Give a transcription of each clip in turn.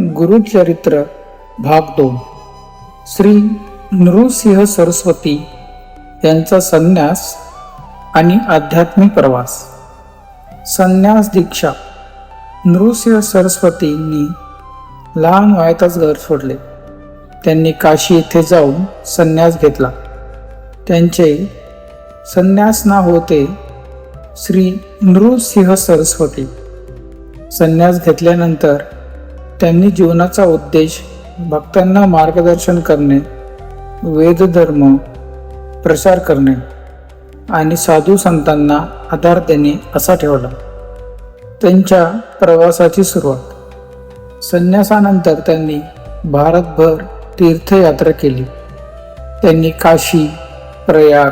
गुरुचरित्र भाग दोन. श्री नृसिंह सरस्वती यांचा संन्यास आणि आध्यात्मिक प्रवास. संन्यास दीक्षा. नृसिंह सरस्वतींनी लहान वयातच घर सोडले. त्यांनी काशी येथे जाऊन संन्यास घेतला. त्यांचे संन्यास ना होते श्री नृसिंह सरस्वती. संन्यास घेतल्यानंतर त्यांनी जीवनाचा उद्देश भक्तांना मार्गदर्शन करणे वेदधर्म प्रसार करणे आणि साधू संतांना आधार देणे असा ठेवला. त्यांच्या प्रवासाची सुरुवात. संन्यासानंतर त्यांनी भारतभर तीर्थयात्रा केली. त्यांनी काशी प्रयाग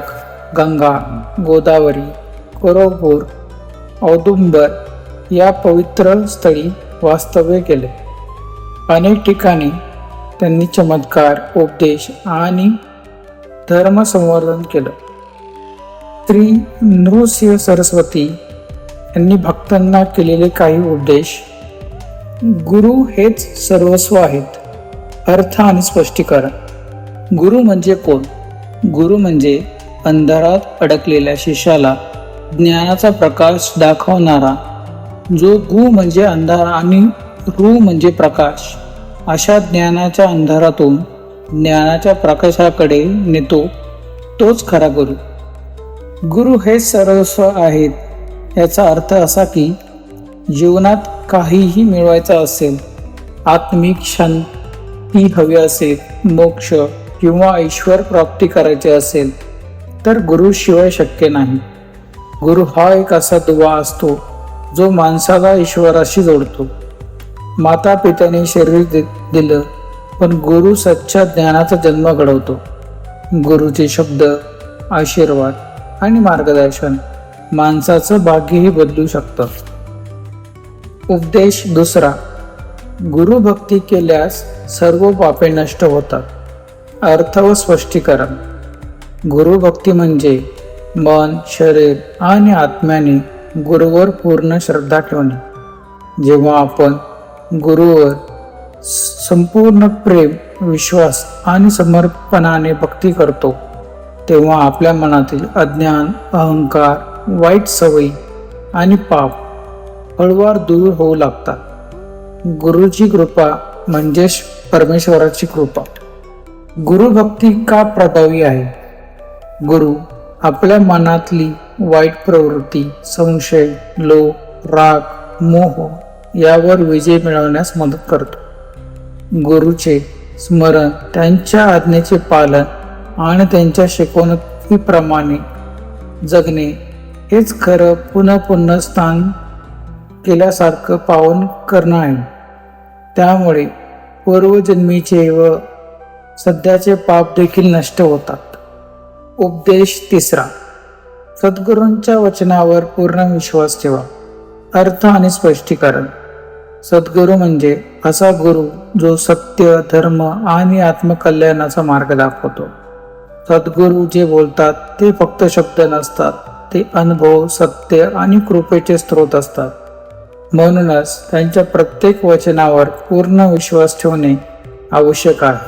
गंगा गोदावरी कोरोपूर औदुंबर या पवित्र स्थळी वास्तव्य केले. अनेक ठिकाणी त्यांनी चमत्कार उपदेश आणि धर्मसंवर्धन केलं. श्री नृसिंह सरस्वती यांनी भक्तांना केलेले काही उपदेश गुरु हेच सर्वस्व आहेत अर्थ आणि स्पष्टीकरण. गुरु म्हणजे कोण? गुरु म्हणजे अंधारात अडकलेल्या शिष्याला ज्ञानाचा प्रकाश दाखवणारा जो गु म्हणजे अंधार आणि रू म्हणजे प्रकाश. अशा ज्ञानाच्या अंधारातून ज्ञानाच्या प्रकाशाकडे नेतो तोच खरा गुरु. गुरु हे सर्वस्व आहेत याचा अर्थ असा की जीवनात काहीही मिळवायचं असेल आत्मिक शांती हवी असेल मोक्ष किंवा ऐश्वर प्राप्ती करायची असेल तर गुरुशिवाय शक्य नाही. गुरु हा एक असा दुवा असतो जो माणसाला ईश्वराशी जोडतो. माता पित्याने शरीर दि दिलं पण गुरु सच्च्या ज्ञानाचा जन्म घडवतो. गुरुचे शब्द आशीर्वाद आणि मार्गदर्शन माणसाचं भाग्यही बदलू शकतं. उपदेश दुसरा गुरुभक्ती केल्यास सर्व पापे नष्ट होतात. अर्थ व स्पष्टीकरण गुरुभक्ती म्हणजे मन शरीर आणि आत्म्याने गुरुवर पूर्ण श्रद्धा ठेवणे. जेव्हा आपण गुरुवर संपूर्ण प्रेम विश्वास आणि समर्पणाने भक्ती करतो. तेव्हा आपल्या मनातील अज्ञान अहंकार वाईट सवयी आणि पाप हळूवार दूर होऊ लागतात. गुरुची कृपा म्हणजेच परमेश्वराची कृपा. गुरुभक्ती का प्रभावी आहे? गुरु आपल्या मनातली वाईट प्रवृत्ती संशय लोभ राग मोह यावर विजय मिळवण्यास मदत करतो. गुरुचे स्मरण त्यांच्या आज्ञेचे पालन आणि त्यांच्या शिकवणुकीप्रमाणे जगणे हेच खरं पुन्हा पुन्हा स्थान केल्यासारखं पावन करणं आहे. त्यामुळे पूर्वजन्मीचे व सध्याचे पाप देखील नष्ट होतात. उपदेश तिसरा. सद्गुरूंच्या वचनावर पूर्ण विश्वास ठेवा. अर्थ आणि स्पष्टीकरण. सद्गुरू म्हणजे असा गुरु जो सत्य धर्म आणि आत्मकल्याणाचा मार्ग दाखवतो. सद्गुरू जे बोलतात ते फक्त शब्द नसतात. ते अनुभव सत्य आणि कृपेचे स्रोत असतात. म्हणूनच त्यांच्या प्रत्येक वचनावर पूर्ण विश्वास ठेवणे आवश्यक आहे.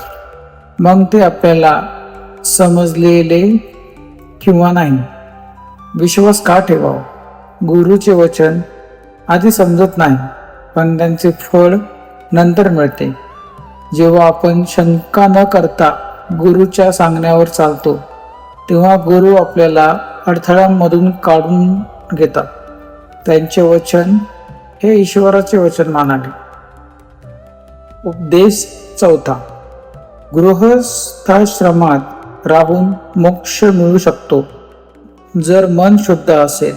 मग ते आपल्याला समजलेले किंवा नाही? विश्वास का ठेवावा? गुरुचे वचन आधी समजत नाही. पण त्यांचे फळ नंतर मिळते. जेव्हा आपण शंका न करता गुरुच्या सांगण्यावर चालतो तेव्हा गुरु आपल्याला अडथळ्यांमधून काढून घेतात. त्यांचे वचन हे ईश्वराचे वचन मानावे. उपदेश चौथा. गृहस्थाश्रमात राहून मोक्ष मिळू शकतो. जर मन शुद्ध असेल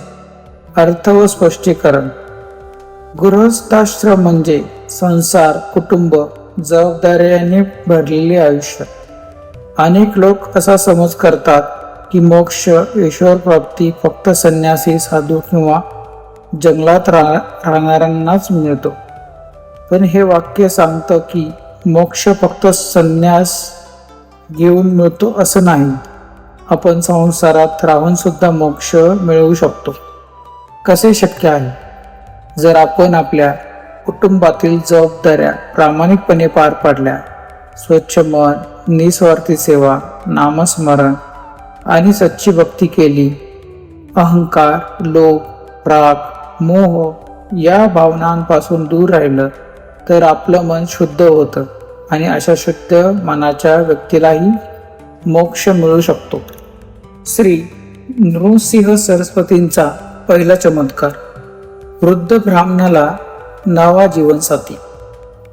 अर्थ व स्पष्टीकरण गृहस्थाश्रम म्हणजे संसार कुटुंब जबाबदाऱ्याने भरलेले आयुष्य. अनेक लोक असा समज करतात की मोक्ष ईश्वर प्राप्ती फक्त संन्यासी साधू किंवा जंगलात राहणाऱ्यांनाच मिळतो. पण हे वाक्य सांगतं की मोक्ष फक्त संन्यास घेऊन मिळतो असं नाही. आपण संसारात राहून सुद्धा मोक्ष मिळवू शकतो. कसे शक्य आहे? जर आपण आपल्या कुटुंबातील जबाबदाऱ्या प्रामाणिकपणे पार पाडल्या स्वच्छ मन निस्वार्थी सेवा नामस्मरण आणि सच्ची भक्ती केली अहंकार लोभ राग मोह या भावनांपासून दूर राहिलं तर आपलं मन शुद्ध होतं आणि अशा शुद्ध मनाच्या व्यक्तीलाही मोक्ष मिळू शकतो. श्री नृसिंह सरस्वतींचा पहिला चमत्कार वृद्ध ब्राह्मणाला नवा जीवनसाथी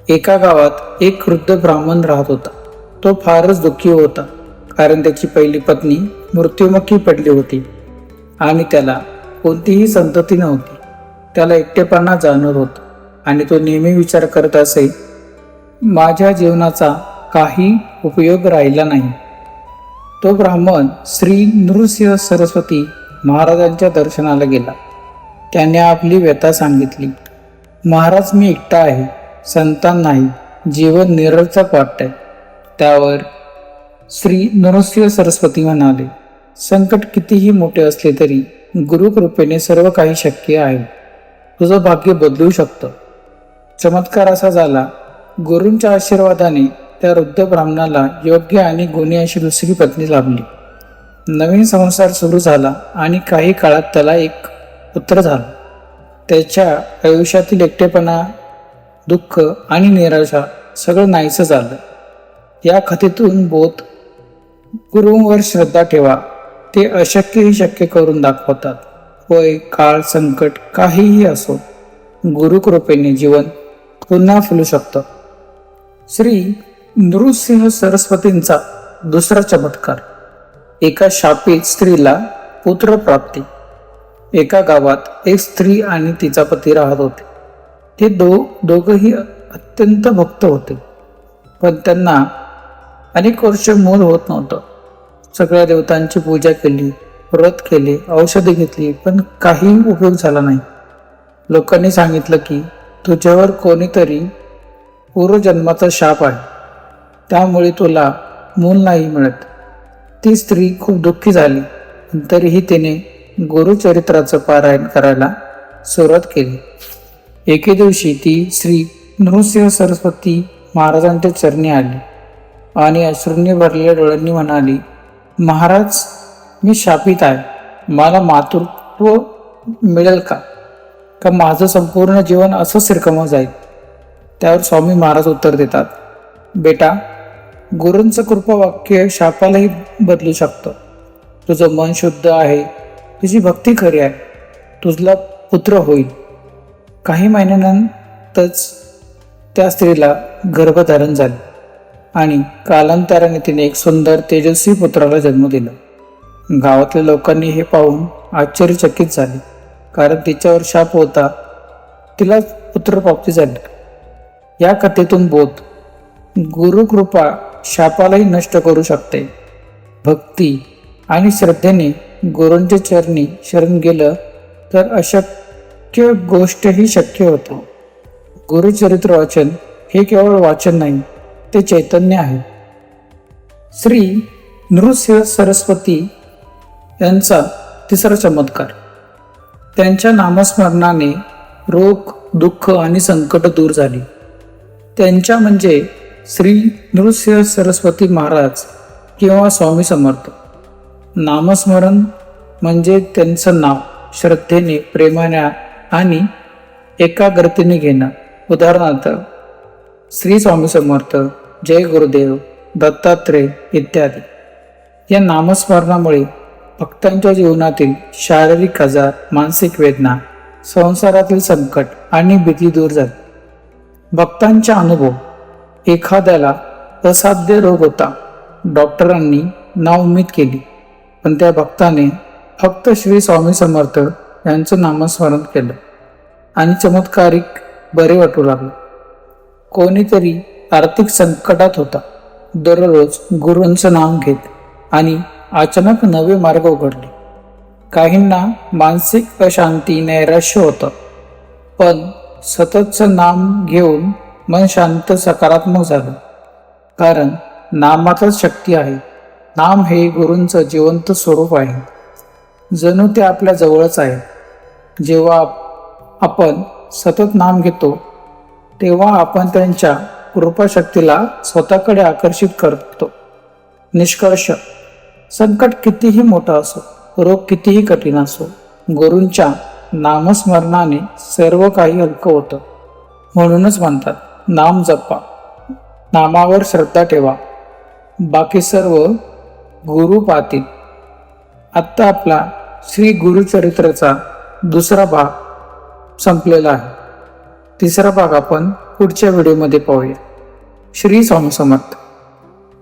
एका गावात एक वृद्ध ब्राह्मण राहत होता. तो फारच दुःखी होता कारण त्याची पहिली पत्नी मृत्युमुखी पडली होती आणि त्याला कोणतीही संतती नव्हती. त्याला एकटेपणा जाणवत होता आणि तो नेहमी विचार करत असे माझ्या जीवनाचा काही उपयोग राहिला नाही. तो ब्राह्मण श्री नृसिंह सरस्वती महाराजांच्या दर्शनाला गेला. त्याने आपली व्यथा सांगितली. महाराज मी एकटा आहे. संतान नाही. जीवन निरर्थक वाटतंय. त्यावर श्री नृसिंह सरस्वती म्हणाले संकट कितीही मोठे असले तरी गुरुकृपेने सर्व काही शक्य आहे. तुझं भाग्य बदलू शकतं. चमत्कार असा झाला गुरूंच्या आशीर्वादाने त्या वृद्ध ब्राह्मणाला योग्य आणि गुणी अशी दुसरी पत्नी लाभली. नवीन संसार सुरू झाला आणि काही काळात त्याला एक पुत्र झाला. त्याच्या आयुष्यातील एकटेपणा दुःख आणि निराशा सगळं नाहीसं झालं. या कथेतून बोध गुरुंवर श्रद्धा ठेवा. ते अशक्यही शक्य करून दाखवतात. वय काळ संकट काहीही असो गुरुकृपेने जीवन पुन्हा फुलू शकतं. श्री नृसिंह सरस्वतींचा दुसरा चमत्कार. एका शापित स्त्रीला पुत्रप्राप्ती. एका गावात एक स्त्री आणि तिचा पती राहत होते. ते दो दोघंही अत्यंत भक्त होते. पण त्यांना अनेक वर्ष मूल होत नव्हतं. सगळ्या देवतांची पूजा केली व्रत केले औषधे घेतली पण काही उपयोग झाला नाही. लोकांनी सांगितलं की तुझ्यावर कोणीतरी पूर्वजन्माचा शाप आहे. त्यामुळे तुला मूल नाही मिळत. ती स्त्री खूप दुःखी झाली तरीही तिने गुरुचरित्राचं पारायण करायला सुरुवात केली. एके दिवशी ती श्री नृसिंह सरस्वती महाराजांच्या चरणी आली आणि अश्रूंनी भरलेल्या डोळ्यांनी म्हणाली महाराज मी शापित आहे. मला मातृत्व मिळेल का? का माझं संपूर्ण जीवन असंच रिकामं जाईल त्यावर स्वामी महाराज उत्तर देतात बेटा गुरूंचं कृपा वाक्य शापालाही बदलू शकतं. तुझं मन शुद्ध आहे. तुझी भक्ती खरी आहे. तुझला पुत्र होईल. काही महिन्यानंतरच त्या स्त्रीला गर्भधारण झाले आणि कालांतराने तिने एक सुंदर तेजस्वी पुत्राला जन्म दिला. गावातल्या लोकांनी हे पाहून आश्चर्यचकित झाले कारण तिच्यावर शाप होता तिला पुत्रप्राप्ती झाली. या कथेतून बोध गुरुकृपा शापालाही नष्ट करू शकते. भक्ती आणि श्रद्धेने गुरूंच्या चरणी शरण गेलं तर अशक्य गोष्टही शक्य होतं. गुरुचरित्र वाचन हे केवळ वाचन नाही ते चैतन्य आहे. श्री नृसिंह सरस्वती यांचा तिसरा चमत्कार. त्यांच्या नामस्मरणाने रोग दुःख आणि संकट दूर झाली. त्यांच्या म्हणजे श्री नृसिंह सरस्वती महाराज किंवा स्वामी समर्थ. नामस्मरण म्हणजे त्यांचं नाव श्रद्धेने प्रेमाने आणि एकाग्रतेने घेणं. उदाहरणार्थ श्री स्वामी समर्थ जय गुरुदेव दत्तात्रेय इत्यादी. या नामस्मरणामुळे भक्तांच्या जीवनातील शारीरिक आजार मानसिक वेदना संसारातील संकट आणि भीती दूर झाली. भक्तांचा अनुभव. एखाद्याला असाध्य रोग होता. डॉक्टरांनी नाउमेद केली. पण त्या भक्ताने फक्त श्री स्वामी समर्थ यांचं नामस्मरण केलं आणि चमत्कारिक बरे वाटू लागले. कोणीतरी आर्थिक संकटात होता. दररोज गुरूंचं नाम घेत आणि अचानक नवे मार्ग उघडले. काहींना मानसिक अशांती नैराश्य होतं. पण सततचं नाम घेऊन मन शांत सकारात्मक झालं. कारण नामातच शक्ती आहे. नाम हे गुरूंचं जिवंत स्वरूप आहे. जणू ते आपल्या जवळच आहे. जेव्हा आपण सतत नाम घेतो तेव्हा आपण त्यांच्या कृपाशक्तीला स्वतःकडे आकर्षित करतो. निष्कर्ष संकट कितीही मोठं असो रोग कितीही कठीण असो गुरूंच्या नामस्मरणाने सर्व काही हलकं होतं. म्हणूनच म्हणतात नाम जपा. नामावर श्रद्धा ठेवा. बाकी सर्व गुरु पातील आत्ता आपला श्री गुरुचरित्राचा दुसरा भाग संपलेला आहे. तिसरा भाग आपण पुढच्या व्हिडिओमध्ये पाहूया. श्री स्वामी समर्थ.